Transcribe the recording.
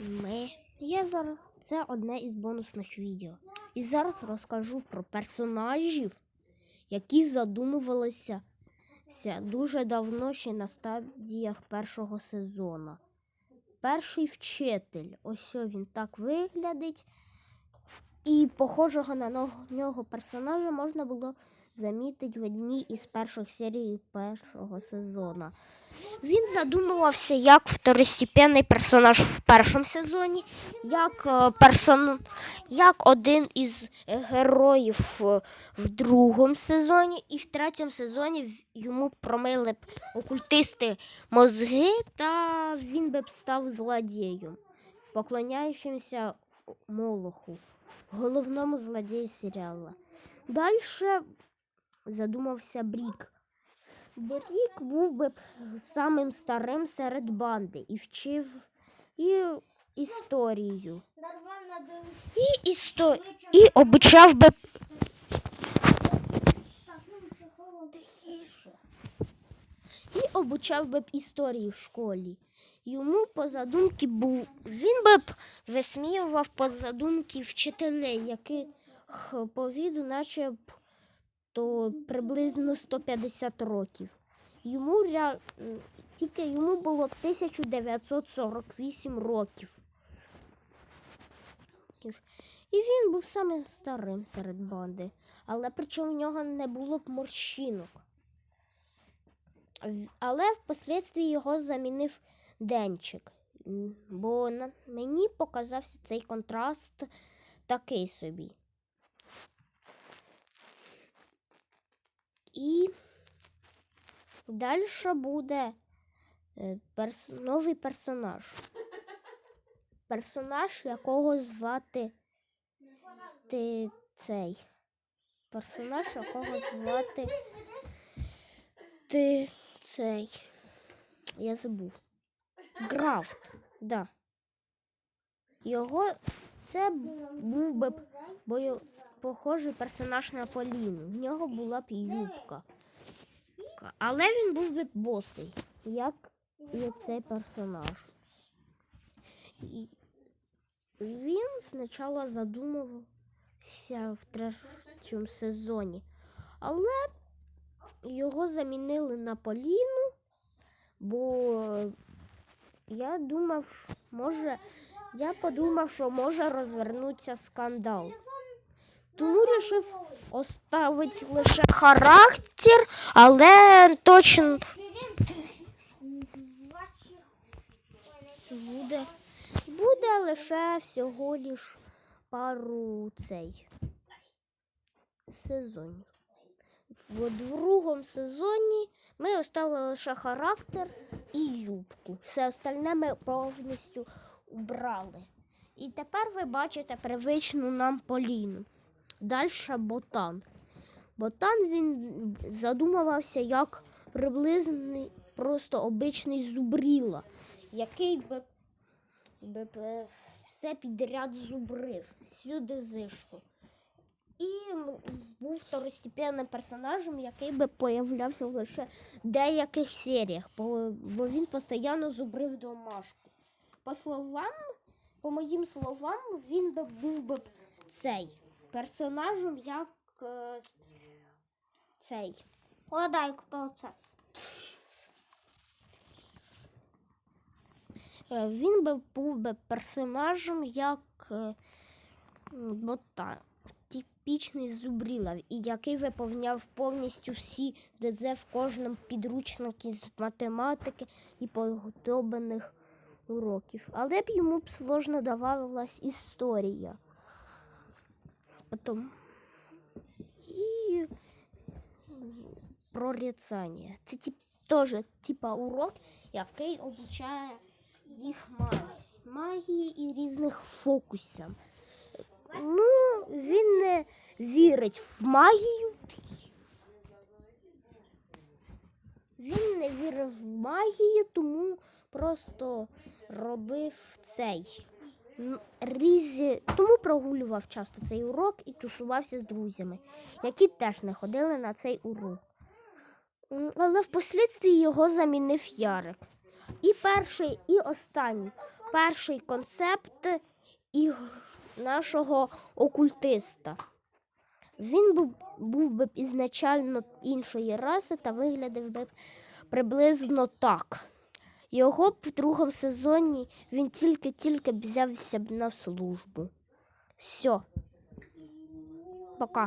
Ми. Я зараз. Це одне із бонусних відео. І зараз розкажу про персонажів, які задумувалися дуже давно ще на стадіях першого сезону. Перший вчитель. Ось він так виглядить. І похожого на нього персонажа можна було замітити в одній із перших серій першого сезону. Він задумувався як второстепенний персонаж в першому сезоні, як, е, персон... як один із героїв е, в другому сезоні, і в третьому сезоні йому промили б окультисти мозги, та він би б став злодієм, поклоняючимся Молоху, головному злодію серіалу. Далі задумався Брік. Брік був би самим старим серед банди і вчив і історію. І, істо... і обучав би і обучав би б історії в школі. Йому по задумки був. Він би б висміював по задумки вчителей, яких по віду наче б то приблизно 150 років. Йому тільки йому було б 1948 років. І він був самим старим серед банди, але причому в нього не було б морщинок. Але впоследстві його замінив Денчик. Бо мені показався цей контраст такий собі. І далі буде е, перс... новий персонаж. Персонаж, якого звати ти цей. Персонаж, якого звати ти цей. Я забув. Графт, да. Його це був би бою, похожий персонаж на Поліну. В нього була б юбка. Але він був би босий, як і цей персонаж. І він спочатку задумався в третьому сезоні, але його замінили на Поліну, бо я думав, може, я подумав, що може розвернутися скандал. Тому вирішив оставити лише характер, але точно буде, буде лише всього лиш пару цей сезонів. В другому сезоні ми оставили лише характер і юбку. Все остальне ми повністю убрали. І тепер ви бачите привичну нам Поліну. Далі ботан. Ботан він задумувався як приблизний, просто обичний зубріла, який би, би, б все підряд зубрив, всюди зишку. І був второстепенним персонажем, який би появлявся лише в деяких серіях, бо, бо він постійно зубрив домашку. По словам, по моїм словам, він би був би цей персонажем, як е, цей. Угадай, хто це. Е, Він би був би персонажем як е, бота, типічний зубріла, і який виповняв повністю всі ДЗ в кожному підручнику з математики і подобаних уроків. Але б йому б сложно давалась історія. Потім і м, прорицання. Це тип, теж типа урок, який обучає їх магії. Магії і різних фокусів. Ну, він не вірить в магію. Він не вірив в магію, тому просто робив цей. Різі, тому прогулював часто цей урок і тусувався з друзями, які теж не ходили на цей урок. Але впоследстві його замінив Ярик. І перший, і останній перший концепт ігр нашого окультиста. Він був, був би ізначально іншої раси та виглядав би приблизно так. Його в другому сезоні він тільки-тільки взявся б на службу. Все. Пока.